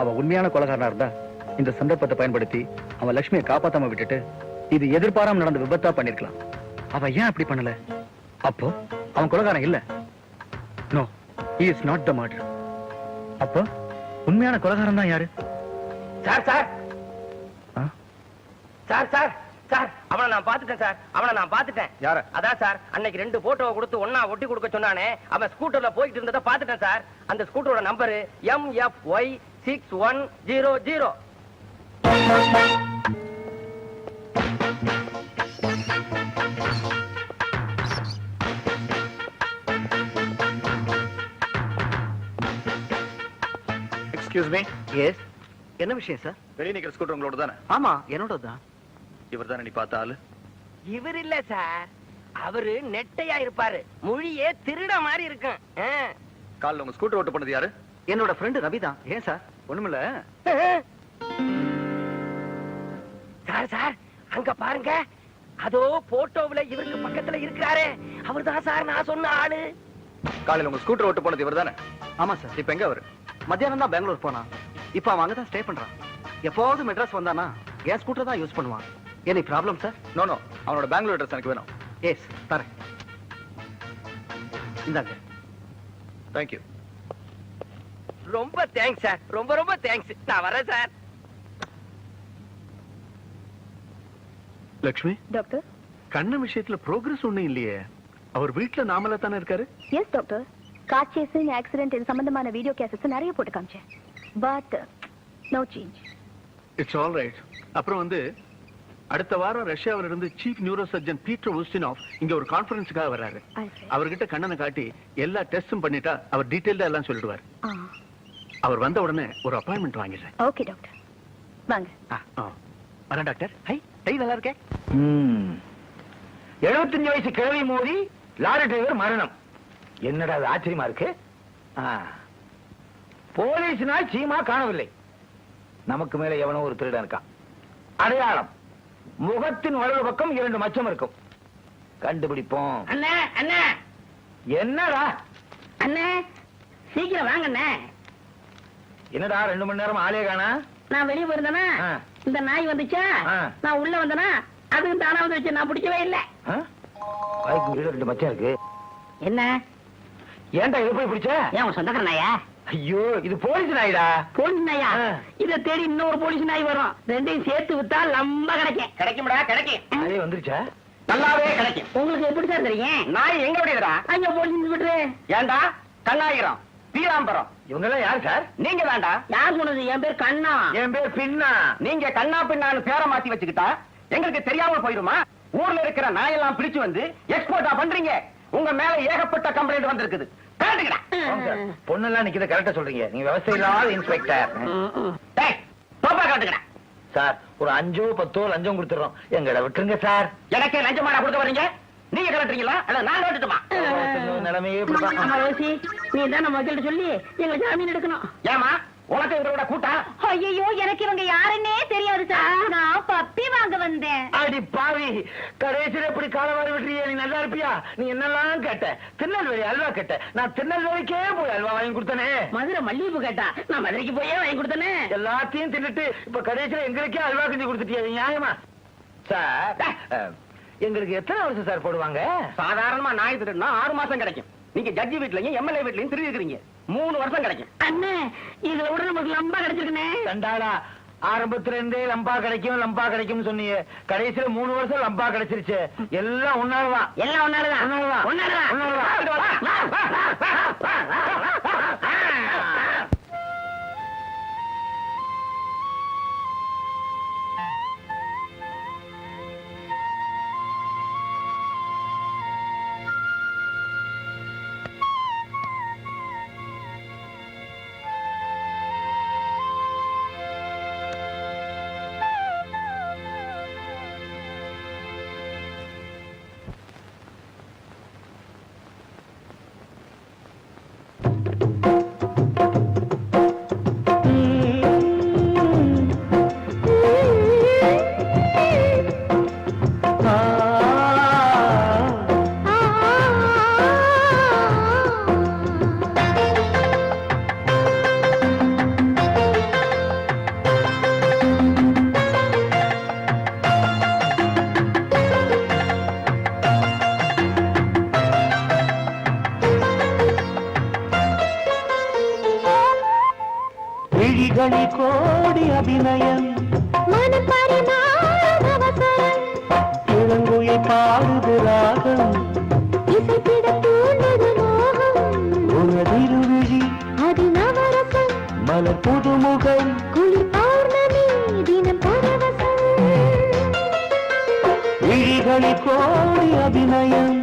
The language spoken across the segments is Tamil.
அவ உண்மையான கொலகாரனா இருந்தா இந்த சந்தர்ப்பத்தை பயன்படுத்தி அவன் லட்சுமியை காப்பாத்தாம விட்டுட்டு இது எதிர்பாராம நடந்த விபத்தா பண்ணிருக்கலாம். அவ ஏன் அப்படி பண்ணல? அப்போ அவன் கொலகாரன் இல்ல. No he is not the murderer. அப்போ உண்மையான கொலகாரன் தான் யாரு? Sir sir? Sir sir. Sir அவனை நான் பாத்துட்டேன் சார். அவனை நான் பாத்துட்டேன் யார? அதான் சார் அன்னைக்கு ரெண்டு போட்டோவை கொடுத்து ஒண்ணா ஒட்டி கொடுக்க சொன்னானே. அவன் ஸ்கூட்டர்ல போயிட்டு இருந்ததை பாத்துட்டேன் சார். அந்த ஸ்கூட்டரோட number M F Y six one zero zero excuse me yes என்ன விஷயம் சார் வெளியே நிக்கிற ஸ்கூட்டர் உங்களோட தானே ஆமா என்னோட தான் இவர் தானே நீ பார்த்த ஆளு? இவர் இல்ல சார். அவரு நெட்டையா இருப்பாரு. மொழியே திருட மாதிரி இருக்கும். ஆ. காலில் உங்க ஸ்கூட்டர் ஓட்டு பண்ணது யாரு? என்னோட ஃப்ரெண்டு ரவி தான். ஏன் சார்? ஒண்ணுமில்ல. சார் சார் அங்க பாருங்க. அதோ போட்டோவுல இவருக்கு பக்கத்துல இருக்கிறாரே. அவர்தான் சார் நான் சொன்ன ஆளு. காலையில உங்க ஸ்கூட்டர் ஓட்டு பண்ணது இவர் தானே ஆமா சார். இப்ப எங்க அவரு? மத்தியானம் தான் பெங்களூர் போனான். இப்போ அவன் அங்க தான் ஸ்டே பண்றான். எப்போவாவது மெட்ராஸ் வந்தானா என் ஸ்கூட்டர் தான் யூஸ் பண்ணுவான். Any problem sir no no அவனோட பெங்களூர் அட்ரஸ் எனக்கு வேணும். எஸ் தரேன். இந்தாங்க. தேங்க்யூ ரொம்ப தேங்க்ஸ் சார் ரொம்ப ரொம்ப தேங்க்ஸ் நான் வரேன் சார் லக்ஷ்மி? டாக்டர் கண்ண விஷயத்துல ப்ரோக்ரஸ் ஒண்ணும் இல்லையே. அவர் வீட்ல நாமலா தானே இருக்காரு? Yes doctor car chasing accident இது சம்பந்தமான வீடியோ கேசஸ் நிறைய போட்டு காமிச்சேன். But no change it's all right அப்புறம் வந்து அடுத்த வாரம் ரஷ்யாவில இருந்து chief neuro surgeon Peter Ustinov இங்க ஒரு கான்ஃபரன்ஸுக்காக வர்றாரு. அவர்கிட்ட கண்ணனை காட்டி எல்லா டெஸ்டும் பண்ணிட்டா அவர் டீடைல்டா எல்லாம் சொல்லிடுவார். அவர் வந்த உடனே ஒரு அப்பாயின்மெண்ட் வாங்கிடுறேன் ஓகே டாக்டர் வாங்க. ஆ. வரேன் டாக்டர் ஹை கை நல்லா இருக்கே? எழுபத்தஞ்சு வயசு கிழவி மோதி லாரி டிரைவர் மரணம். என்னடா அது ஆச்சரியமா இருக்கு? போலீஸ்னால் சீமா காணவில்லை. நமக்கு மேல எவனோ ஒரு திருடன் இருக்கான். அடையாளம். முகத்தின் வலது பக்கம் இரண்டு மச்சம் இருக்கும். கண்டுபிடிப்போம். அண்ணே அண்ணே. என்னடா? அண்ணே சீக்கிரம் வாங்க அண்ணே என்னடா ரெண்டு மணி நேரம் ஆளே காணா? நான் வெளியே போயிருந்தேனா. இந்த நாய் வந்துச்சா. நான் உள்ள வந்தேனா? அதுவும் தானா வந்து வச்சு நான் பிடிக்கவே இல்லை. ரெண்டு மச்சம் இருக்கு. என்ன? ஏன்டா இது போய் பிடிச்ச? ஏன் உன் சொந்தக்கார நாயா? ஐயோ இது போலீஸ் நாயிடா. போலீஸ் நாயா. இத தேடி இன்னொரு போலீஸ் நாய் வரும். ரெண்டையும் சேர்த்து வித்தா லம்ப கிடைக்கும். கிடைக்கும்டா கிடைக்கும். அதே வந்துருச்சா? நல்லாவே கிடைக்கும். உங்களுக்கு எப்படி சார் தெரியும்? நாய் எங்க விடுறா அங்க போலீஸ் விட்டுரு. ஏண்டா கண்ணாயிரம் பீராம்பரம். இவங்க எல்லாம் யார் சார்? நீங்க தான்டா. யார் சொன்னது? என் பேர் கண்ணா. என் பேர் பின்னா. நீங்க கண்ணா பின்னான்னு பேரை மாத்தி வச்சுக்கிட்டா எங்களுக்கு தெரியாம போயிருமா? ஊர்ல இருக்கிற நாயெல்லாம் பிடிச்சு வந்து எக்ஸ்போர்ட்டா பண்றீங்க. உங்க மேல ஏகப்பட்ட கம்ப்ளைண்ட் வந்திருக்குது. பொண்ணெல்லாம் நிக்கிற கரெக்டா சொல்றீங்க. நீங்க விவசாய இல்லாத இன்ஸ்பெக்டர் சார் ஒரு அஞ்சோ பத்தோ லஞ்சம் கொடுத்துறோம். எங்கட விட்டுருங்க சார். எனக்கே லஞ்சமாடா கொடுக்க வர்றீங்க? நீங்க கலட்டுறீங்களா? அல்ல நான் கலட்டுமா நிலைமையே நீ தான் நம்ம சொல்லி எங்க ஜாமீன் எடுக்கணும். ஏமா உனக்கு இவரோட கூட்டம் ஐயோ எனக்கு இவங்க யாருன்னே தெரியாது சார். நான் பப்பி வாங்க வந்தேன். அடி பாவி. கடைசியில எப்படி காலவாரி விட்டுறிய. நீ நல்லா இருப்பியா? நீ என்னெல்லாம் கேட்ட? திருநெல்வேலி அல்வா கேட்ட. நான் திருநெல்வேலிக்கே போய் அல்வா வாங்கி கொடுத்தனே. மதுரை மல்லிகைப்பூ கேட்டா. நான் மதுரைக்கு போயே வாங்கி கொடுத்தனே. எல்லாத்தையும் தின்னுட்டு இப்ப கடைசியில எங்களுக்கே அல்வா கிண்டி கொடுத்துட்டியா. நியாயமா? சார் எங்களுக்கு எத்தனை வருஷம் சார் போடுவாங்க? சாதாரணமா நாய் திருடுனா ஆறு மாசம் கிடைக்கும். நீங்க ஜட்ஜி வீட்லயும் எம்எல்ஏ வீட்லயும் திருடி இருக்கிறீங்க மூணு வருஷம் கிடைக்கும். அண்ணே இதுல விட நமக்கு லம்பா கிடைச்சிருக்குனே கண்டாடா ஆரம்பத்துல இருந்தே லம்பா கிடைக்கும் லம்பா கிடைக்கும் சொன்னீங்க. கடைசியில மூணு வருஷம் லம்பா கிடைச்சிருச்சு. எல்லாம் உன்னாலதான் எல்லாம் ஒன்னாலதான் உன்னாலதான். ஒன்னாலதான் கோடி அபிநயம்.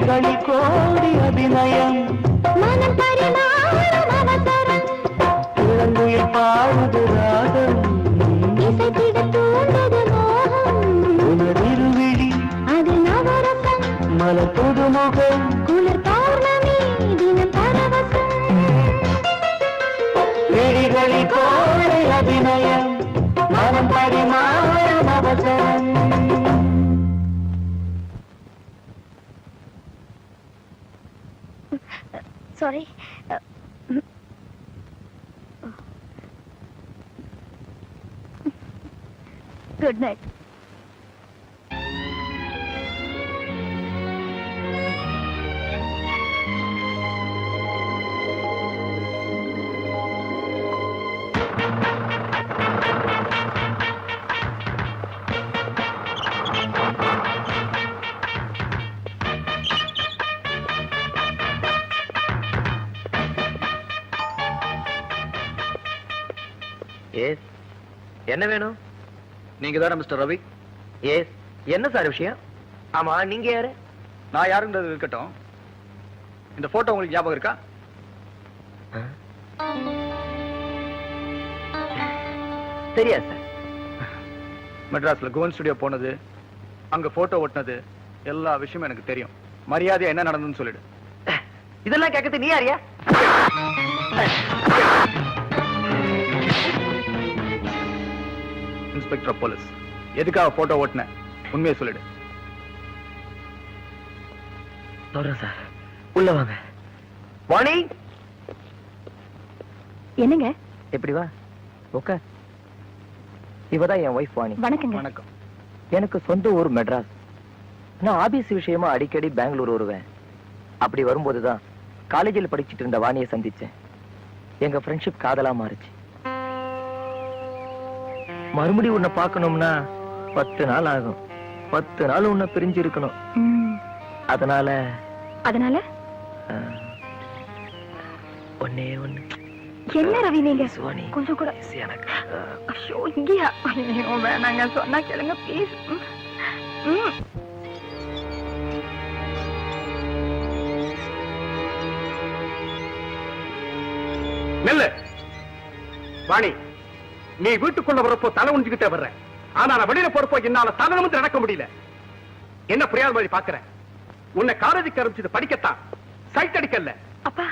விழிகளில் கோடி அபிநயம். மனம் பரிமாறும் அவசரம். இளங்குயில் பாடுது ராகம். மோகம். உனதிருவிழி அது நவரசம். மலர் புதுமுகம் குட் நைட் எஸ் என்ன வேணும்? நீங்க தானே மிஸ்டர் ரவி? எஸ் என்ன சார் விஷயம்? ஆமா நீங்க யாரு? நான் யாருன்றது இருக்கட்டும். இந்த போட்டோ உங்களுக்கு ஞாபகம் இருக்கா? தெரியாது சார். மெட்ராஸ்ல குவன் ஸ்டுடியோ போனது அங்க போட்டோ ஒட்டினது எல்லா விஷயமும் எனக்கு தெரியும். மரியாதையா என்ன நடந்ததுன்னு சொல்லிடு. இதெல்லாம் கேட்கறது நீ யாரியா? இன்ஸ்பெக்டர் ஆஃப் போலீஸ் எதுக்காக போட்டோ ஓட்டின? உண்மையை சொல்லிடு. சொல்றேன் சார். உள்ள வாங்க. வாணி? என்னங்க? எப்படி வா? உட்கார் இவதான் என் ஒய்ஃப் வாணி. வணக்கங்க. வணக்கம். எனக்கு சொந்த ஊர் மெட்ராஸ். நான் ஆபீஸ் விஷயமா அடிக்கடி பெங்களூர் வருவேன். அப்படி வரும்போதுதான் காலேஜில் படிச்சிட்டு இருந்த வாணியை சந்திச்சேன். எங்க ஃப்ரெண்ட்ஷிப் காதலா மாறுச்சு. மறுபடியும் உன்னை பார்க்கணும்னா பத்து நாள் ஆகும். பத்து நாள் உன்னை பிரிஞ்சு இருக்கணும் ம், அதனால அதனால? அஹ், ஒண்ணே என்ன ரவி நீங்க? சுவாணி கொஞ்சம் கூட. எனக்கு. ஐயோ இங்கேயா? ஐயோ வேணாங்க சொன்னா கேளுங்க ப்ளீஸ் ம். நெல்லு. வாணி நீ வீட்டுக்குள்ள வரப்போ தலை உஞ்சுக்கிட்டே வர்ற. ஆனா நான் வெளியில போறப்போ என்னால தலை நிமிர்ந்து நடக்க முடியல. என்ன புரியாத மாதிரி பாக்குற? உன்னை காலேஜுக்கு ஆரம்பிச்சது படிக்கத்தான். சைட் அடிக்கல அப்பா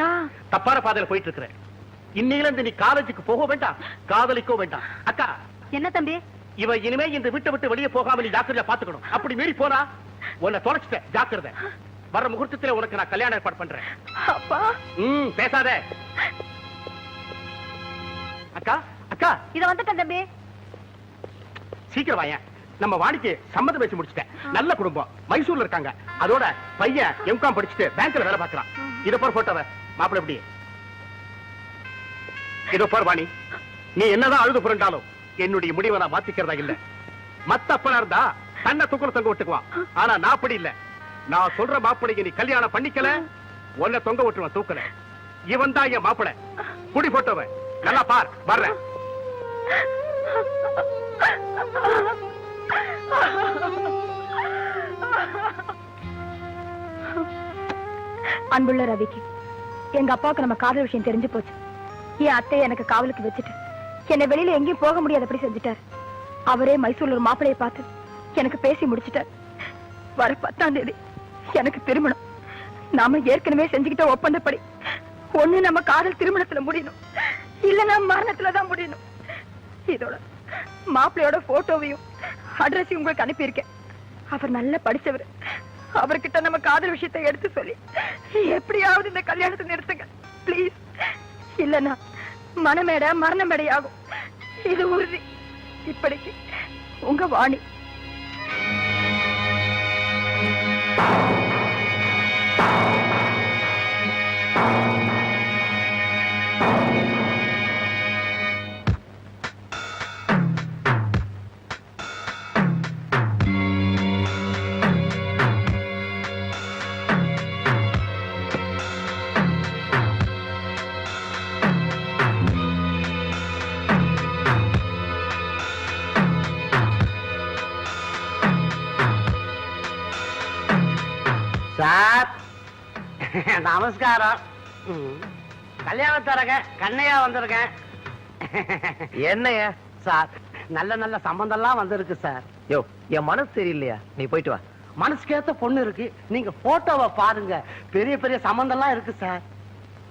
நான் தப்பான பாதையில போயிட்டு இருக்கிற. இன்னையில இருந்து நீ காலேஜுக்கு போக வேண்டாம் காதலிக்கோ வேண்டாம். அக்கா. என்ன தம்பி? இவ இனிமே இந்த வீட்டை விட்டு வெளியே போகாம நீ ஜாக்கிரதையா பாத்துக்கணும். அப்படி மீறி போனா உன்னை தொலைச்சிட்ட ஜாக்கிரதை. வர முகூர்த்தத்துல உனக்கு நான் கல்யாணம் ஏற்பாடு பண்றேன். அப்பா. ம் பேசாத. அக்கா. அக்கா இத வந்துட்டேன் தம்பி. சீக்கிரம் வாயேன். நம்ம வாடிக்கு சம்மதம் வச்சு முடிச்சிட்டேன். நல்ல குடும்பம். மைசூர்ல இருக்காங்க. அதோட பையன் எம்காம் படிச்சுட்டு பேங்க்ல வேலை பார்க்கறான். இத போற போட்டோவ. மாப்பிள எப்படி? இதோ போற வாணி. நீ என்னதான் அழுது புரண்டாலும் என்னுடைய முடிவை நான் மாத்திக்கிறதா இல்ல. மத்த அப்பனா இருந்தா தன்னை தூக்குற தொங்க விட்டுக்குவான். ஆனா நான் அப்படி இல்ல. நான் சொல்ற மாப்பிளைக்கு நீ கல்யாணம் பண்ணிக்கல உன்னை தொங்க விட்டுருவான் தூக்கல. இவன் தான் என் மாப்பிளை குடி போட்டவன் நல்லா பார் வர்றேன். அன்புள்ள ரவிக்கு எங்க அப்பாவுக்கு நம்ம காதல் விஷயம் தெரிஞ்சு போச்சு. என் அத்தை எனக்கு காவலுக்கு வச்சுட்டு என்னை வெளியில எங்கேயும் போக முடியாதபடி செஞ்சுட்டார். அவரே மைசூர்ல ஒரு மாப்பிளைய பார்த்து எனக்கு பேசி முடிச்சுட்டார். வர பத்தாம் தேதி எனக்கு திருமணம். நாம ஏற்கனவே செஞ்சுக்கிட்ட ஒப்பந்தப்படி ஒண்ணு நம்ம காதல் திருமணத்துல முடியணும். இல்லைன்னா மரணத்துலதான் முடியணும். இதோட மாப்பிள்ளையோட போட்டோவையும் அட்ரஸையும் உங்களுக்கு அனுப்பியிருக்கேன். அவர் நல்லா படிச்சவர். அவர்கிட்ட நம்ம காதல் விஷயத்தை எடுத்து சொல்லி எப்படியாவது இந்த கல்யாணத்தை நிறுத்துங்க. ப்ளீஸ் இல்லைன்னா மனமேட மரண மேடையாகும் இது உறுதி. இப்படிக்கு உங்க வாணி. சார். நமஸ்காரம். ம். கல்யாணத்தரக கண்ணையா வந்திருக்கேன் என்னையா? சார் நல்ல நல்ல சம்பந்தம்லாம் வந்திருக்கு சார். யோ என் மனசு சரியில்லையா? நீ போயிட்டு வா. மனசுக்கேத்த பொண்ணு இருக்கு. நீங்க போட்டோவை பாருங்க. பெரிய பெரிய சம்பந்தம்லாம் இருக்கு சார்.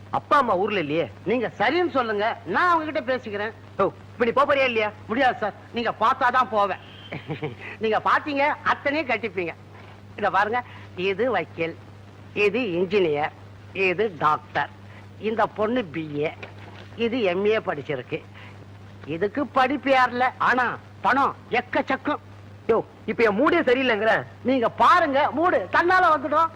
அப்பா அம்மா ஊர்ல இல்லையே? நீங்க சரின்னு சொல்லுங்க. நான் அவங்க கிட்ட பேசிக்கிறேன். ஓ இப்ப நீ போப் போறியா இல்லையா? முடியாது சார். நீங்க பார்த்தாதான் போவேன். நீங்க பாத்தீங்க அத்தனையும் கட்டிப்பீங்க. இத பாருங்க. இது வக்கீல் இது இன்ஜினியர் இது டாக்டர். இந்த பொண்ணு பிஏ இது எம்ஏ படிச்சிருக்கு. இதுக்கு படிப்பு யாரில்ல ஆனா பணம் எக்கச்சக்கம். யோ இப்ப என் மூடே சரியில்லைங்கிற. நீங்க பாருங்க மூடு. தன்னால வந்துடும்.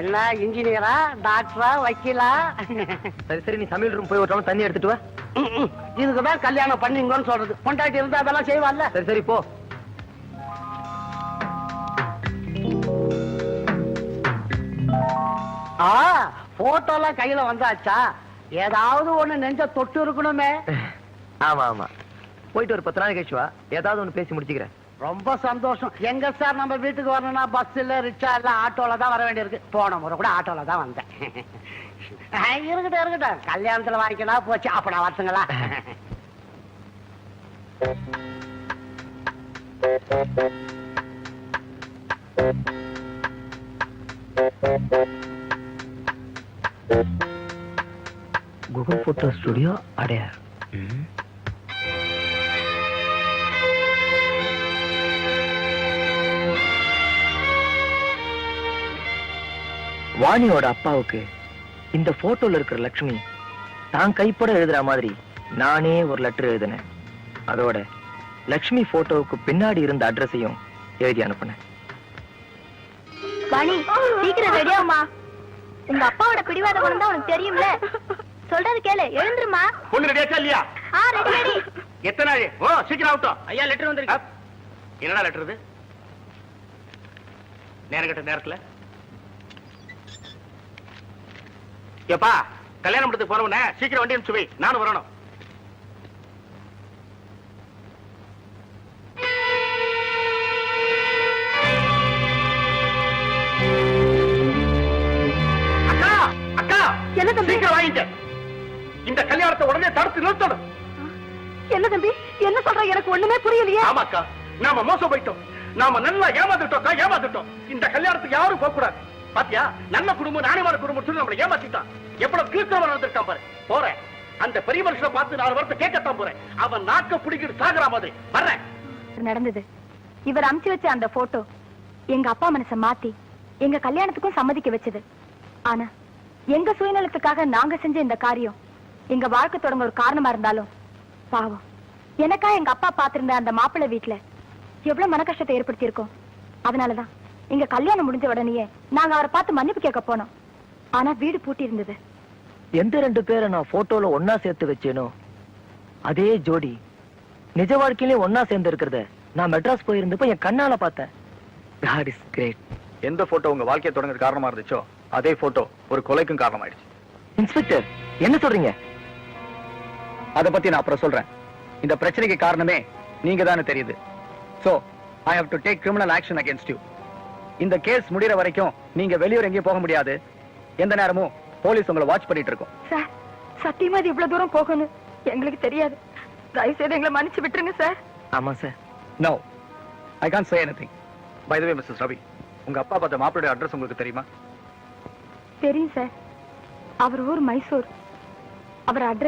என்ன இன்ஜினியரா டாக்டரா வக்கீலா? சரி சரி நீ சமையல் ரூம் போய் ஒரு தண்ணி எடுத்துட்டு வா. இதுக்குதான் கல்யாணம் பண்ணீங்கன்னு சொல்றது. பொண்டாட்டி இருந்தா அதெல்லாம் செய்வான்ல சரி சரி போ. ஆ போட்டோலாம் கையில வந்தாச்சா? ஏதாவது ஒண்ணு நெஞ்ச தொட்டு இருக்கணுமே. ஆமா ஆமா. போயிட்டு ஒரு பத்து நாள் கழிச்சு வா. ஏதாவது ஒண்ணு பேசி முடிச்சுக்கிறேன். ரொம்ப சந்தோஷம். எங்க சார் நம்ம வீட்டுக்கு வரணும்னா பஸ் இல்ல ரிக்ஷா இல்ல ஆட்டோல தான் வர வேண்டியிருக்கு. போன முறை கூட ஆட்டோல தான் வந்தேன். ஆ, இருக்கட்டும் இருக்கட்டும். கல்யாணத்துல வாங்கிக்கலாம் போச்சு. அப்ப நான் வரட்டுங்களா? Google photo studio Adyar. வாணியோட அப்பாவுக்கு இந்த போட்டோல இருக்கிற லக்ஷ்மி தான் கைப்பட எழுதுற மாதிரி நானே ஒரு லெட்டர் எழுதினேன். அதோட லக்ஷ்மி போட்டோவுக்கு பின்னாடி இருந்த அட்ரஸையும் எழுதி அனுப்புனேன். வாணி சீக்கிரம் ரெடியாமா உங்க அப்பாவோட பிடிவாத குணம் தான் உனக்கு தெரியும்ல. சொல்றது கேளு எழுந்துருமா பொண்ணு ரெடியாச்சா இல்லையா? ஆ ரெடி ரெடி எத்தனை நாள் ஓ சீக்கிரம் ஆகட்டும் ஐயா லெட்டர் வந்திருக்கு என்னடா லெட்டர் இது? நேரம் கட்ட நேரத்துல? ஏப்பா கல்யாணம் படத்துக்கு போறவன சீக்கிரம் வண்டி அனுப்பிச்சு வை. நானும் வரணும். அக்கா அக்கா என்ன தம்பி? இந்த கல்யாணத்தை உடனே தடுத்து நிறுத்தணும். என்ன தம்பி? என்ன சொல்ற? எனக்கு ஒண்ணுமே புரியலையே. ஆமாக்கா நாம மோசம் போயிட்டோம். நாம நல்லா ஏமாந்துட்டோம்க்கா ஏமாந்துட்டோம். இந்த கல்யாணத்துக்கு யாரும் போக கூடாது பாத்தியா? நல்ல குடும்பம் நாணயமான குடும்பம் சொல்லி நம்மளை ஏமாத்திட்டான். எவ்வளவு கீழ்த்தவன் வந்திருக்கான் பாரு. போறேன். அந்த பெரிய மனுஷனை பார்த்து நாலு வருஷம் கேட்கத்தான் போறேன். அவன் நாக்க பிடிக்கிட்டு சாகுற மாதிரி. வர்றேன். நடந்தது. இவர் அமுச்சு வச்ச அந்த போட்டோ எங்க அப்பா மனசை மாத்தி எங்க கல்யாணத்துக்கும் சம்மதிக்க வச்சது. ஆனா எங்க சுயநலத்துக்காக நாங்க செஞ்ச இந்த காரியம் எங்க வாழ்க்கை தொடங்க ஒரு காரணமா இருந்தாலும் பாவம். எனக்கா எங்க அப்பா பாத்திருந்த அந்த மாப்பிள்ளை வீட்டுல எவ்வளவு மன கஷ்டத்தை ஏற்படுத்தியிருக்கோம். அதனாலதான் எங்க கல்யாணம் முடிஞ்ச உடனேயே நாங்க அவரை பார்த்து மன்னிப்பு கேட்க போனோம். ஆனா வீடு பூட்டி இருந்தது. எந்த ரெண்டு பேரை நான் போட்டோல ஒன்னா சேர்த்து வச்சேனோ அதே ஜோடி. நிஜ வாழ்க்கையிலே ஒன்னா சேர்ந்து இருக்கிறத நான் மெட்ராஸ் போயிருந்தப்ப என் கண்ணால பார்த்தேன். காட் இஸ் கிரேட் எந்த போட்டோ உங்க வாழ்க்கையை தொடங்க காரணமா இருந்துச்சோ அதே போட்டோ ஒரு கொலைக்கும் காரணமாயிடுச்சு. இன்ஸ்பெக்டர் என்ன சொல்றீங்க? அத பத்தி நான் அப்புறம் சொல்றேன். இந்த பிரச்சனைக்கு காரணமே நீங்க தானே தெரியுது. So I have to take criminal action against you இந்த கேஸ் முடியற வரைக்கும் நீங்க வெளியூர் எங்கேயும் போக முடியாது. எந்த நேரமும் போலீஸ் உங்களை வாட்ச் பண்ணிட்டு இருக்கும். சார் சத்தியமா இது இவ்வளவு தூரம் போகணும் எங்களுக்கு தெரியாது. தயவு செய்து எங்களை மன்னிச்சு விட்டுருங்க சார். ஆமா sir. No I can't say anything by the way Mrs Ravi உங்க அப்பா பார்த்த மாப்பிளுடைய அட்ரஸ் உங்களுக்கு தெரியுமா? தெரியும் சார். அவர் ஊர் மைசூர். அவர் அட்ரஸ்